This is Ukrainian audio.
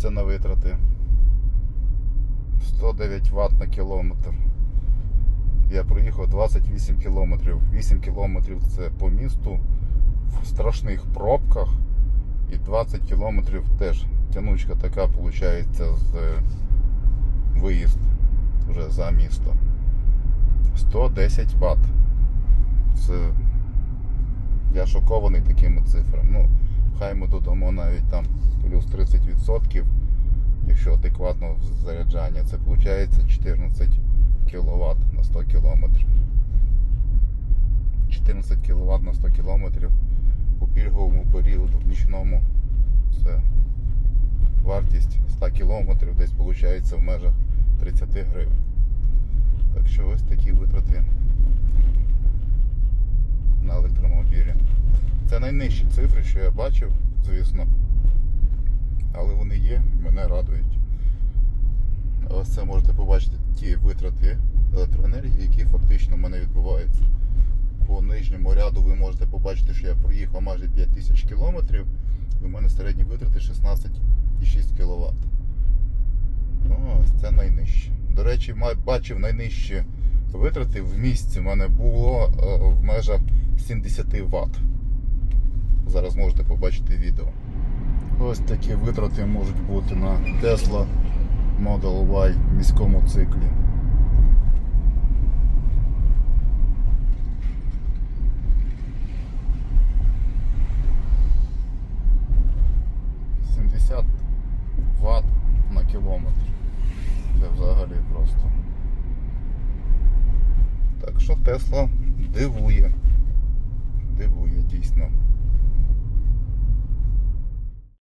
Подивіться на витрати. 109 Вт на кілометр. Я проїхав 28 кілометрів. 8 кілометрів це по місту в страшних пробках. І 20 кілометрів теж тянучка така виходить з е, виїзд вже за місто. 110 Вт. Це я шокований такими цифрами. Ну, хай ми додамо навіть там плюс 30%, якщо адекватно заряджання, це виходить 14 кВт на 100 км. 14 кВт на 100 км у пільговому періоду в нічному це вартість 100 км десь виходить в межах 30 гривень. Так що ось такі витрати на електромобілі. Це найнижчі цифри, що я бачив, звісно. Є, мене радують. Ось це можете побачити ті витрати електроенергії, які фактично в мене відбуваються. По нижньому ряду ви можете побачити, що я проїхав майже 5000 кілометрів, і в мене середні витрати 16,6 кВт. Ну, ось це найнижче. До речі, бачив найнижчі витрати в місці в мене було е, в межах 70 Вт. Зараз можете побачити відео. Ось такі витрати можуть бути на Tesla Model Y в міському циклі. «70 Вт на кілометр. Це взагалі просто. Так що Тесла дивує. Дивує дійсно.